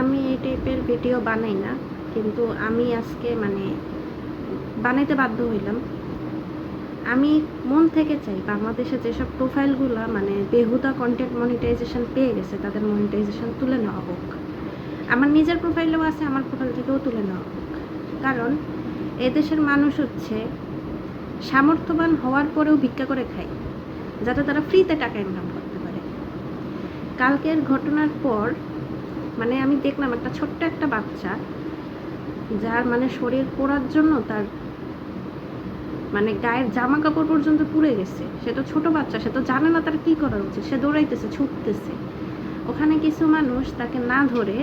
আমি এই টাইপের ভিডিও বানাই না, কিন্তু আমি আজকে মানে বানাইতে বাধ্য হইলাম। আমি মন থেকে চাই বাংলাদেশে যেসব প্রোফাইলগুলো মানে বেহুদা কন্টেন্ট মনিটাইজেশন পেয়ে গেছে, তাদের মনিটাইজেশন তুলে নেওয়া হোক। আমার নিজের প্রোফাইলেও আছে, আমার প্রোফাইল থেকেও তুলে নেওয়া হোক। কারণ এদেশের মানুষ হচ্ছে সামর্থ্যবান হওয়ার পরেও ভিক্ষা করে খায়, যাতে তারা ফ্রিতে টাকা ইনকাম করতে পারে। কালকের ঘটনার পর মানে আমি দেখলাম একটা ছোট্ট একটা বাচ্চা, যার মানে শরীর পোড়ার জন্য তার মানে গায়ের জামা কাপড় পর্যন্ত পুড়ে গেছে। সে তো ছোট বাচ্চা, সে তো জানে না তার কি করা উচিত। সে দৌড়াইতেছে, ছুটতেছে। ওখানে কিছু মানুষ তাকে না ধরে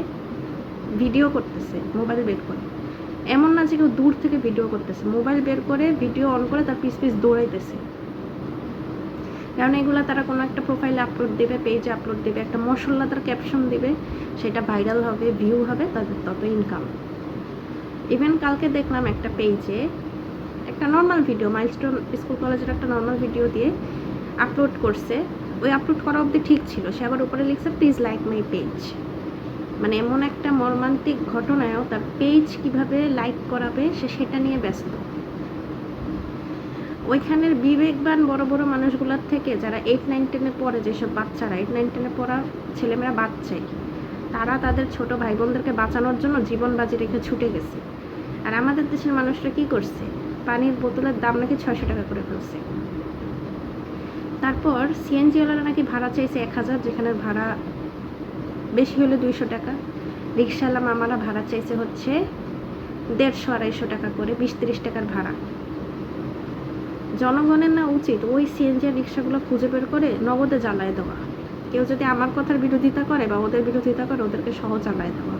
ভিডিও করতেছে, মোবাইল বের করে। এমন না যে কেউ দূর থেকে ভিডিও করতেছে, মোবাইল বের করে ভিডিও অন করে তার পিস পিস দৌড়াইতেছে। কারণ এগুলো তারা কোনো একটা প্রোফাইলে আপলোড দেবে পেজে আপলোড দেবে, একটা মশলাদার ক্যাপশন দেবে, সেটা ভাইরাল হবে ভিউ হবে তাদের তত ইনকাম ইভেন কালকে দেখলাম একটা পেজে একটা নর্মাল ভিডিও মাইলস্টোন স্কুল কলেজের একটা নর্মাল ভিডিও দিয়ে আপলোড করছে। ওই আপলোড করা অবধি ঠিক ছিল, সে আবার উপরে লিখছে প্লিজ লাইক মাই পেজ মানে এমন একটা মর্মান্তিক ঘটনায়ও তার পেজ কীভাবে লাইক করাবে, সে সেটা নিয়ে ব্যস্ত। ওইখানের বিবেকবান বড় বড় মানুষগুলোর থেকে যারা এইট নাইন টেনে পড়ে যেসব বাচ্চারা এইট নাইন টেনে পড়া ছেলেমেয়েরা বাচ্চাই তারা তাদের ছোট ভাই বোনদেরকে বাঁচানোর জন্য জীবন বাজি রেখে ছুটে গেছে। আর আমাদের দেশের মানুষরা কি করছে? পানির বোতলের দাম নাকি ছয়শো টাকা করে ফেলছে। তারপর সিএনজিওয়ালারা নাকি ভাড়া চাইছে এক হাজার, যেখানে ভাড়া বেশি হলে দুইশো টাকা। রিক্সাওয়ালা মামারা ভাড়া চাইছে হচ্ছে দেড়শো, আড়াইশো টাকা করে, বিশ টাকার ভাড়া। জনগণের না উচিত ওই সিএনজি রিক্সাগুলো খুঁজে বের করে নগদে জ্বালায় দেওয়া। কেউ যদি আমার কথার বিরোধিতা করে বা ওদের বিরোধিতা করে, ওদেরকে সহ জ্বালায় দেওয়া।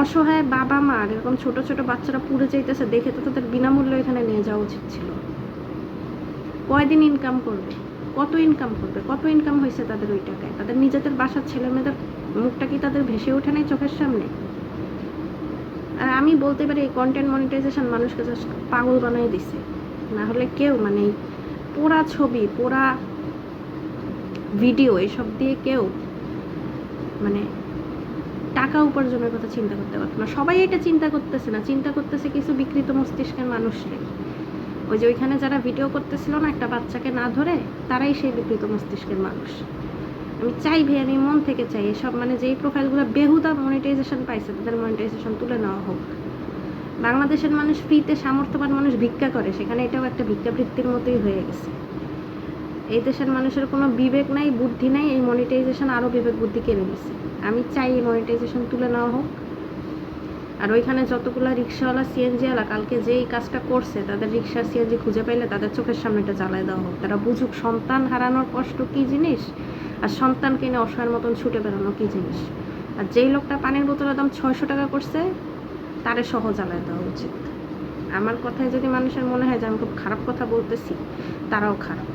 অসহায় বাবা মা এরকম ছোট ছোট বাচ্চারা পুড়ে যাইতেছে, দেখে তো তাদের বিনামূল্যে এখানে নিয়ে যাওয়া উচিত ছিল। কয়দিন ইনকাম করবে? কত ইনকাম করবে? কত ইনকাম হয়েছে তাদের ওই টাকায় তাদের নিজেদের বাসার ছেলে মেয়েদের মুখটা কি তাদের ভেসে ওঠে নাই চোখের সামনে? আর আমি বলতে পারি, এই কন্টেন্ট মনিটাইজেশন মানুষকে জাস্ট পাগল বানিয়ে দিছে। না হলে কেউ মানে পোড়া ছবি, পোড়া ভিডিও এসব দিয়ে কেউ মানে টাকা উপার্জনের কথা চিন্তা করতে পারতো না। সবাই এটা চিন্তা করতেছে না। চিন্তা করতেছে কিছু বিকৃত মস্তিষ্কের মানুষরাই ওই যে ওইখানে যারা ভিডিও করতেছিল না, একটা বাচ্চাকে না ধরে, তারাই সেই বিকৃত মস্তিষ্কের মানুষ। আমি চাই ভাই আমি মন থেকে চাই এসব মানে যেই প্রোফাইলগুলো বেহুদা মনিটাইজেশন পাইছে, তাদের মনিটাইজেশন তুলে নেওয়া হোক। বাংলাদেশের মানুষ ফ্রিতে সামর্থ্যবান মানুষ ভিক্ষা করে, সেখানে এটাও একটা ভিক্ষাবৃত্তির মতোই হয়ে গেছে। এই দেশের মানুষের কোনো বিবেক নাই, বুদ্ধি নাই, এই মনিটাইজেশন আরও বিবেক বুদ্ধি কেড়ে নিছে। আমি চাই এই মনিটাইজেশন তুলে নেওয়া হোক। আর ওইখানে যতগুলো রিক্সাওয়ালা, সিএনজিওয়ালা কালকে যেই কাজটা করছে, তাদের রিক্সা, সিএনজি খুঁজে পাইলে তাদের চোখের সামনে এটা জ্বালায় দেওয়া হোক। তারা বুঝুক সন্তান হারানোর কষ্ট কী জিনিস, আর সন্তান কিনে অসহায়ের মতন ছুটে বেড়ানো কী জিনিস। আর যেই লোকটা পানির বোতলের দাম ছয়শো টাকা করছে তারে সহ জ্বালায় দেওয়া উচিত। আমার কথায় যদি মানুষের মনে হয় যে আমি খুব খারাপ কথা বলতেছি, তারাও খারাপ।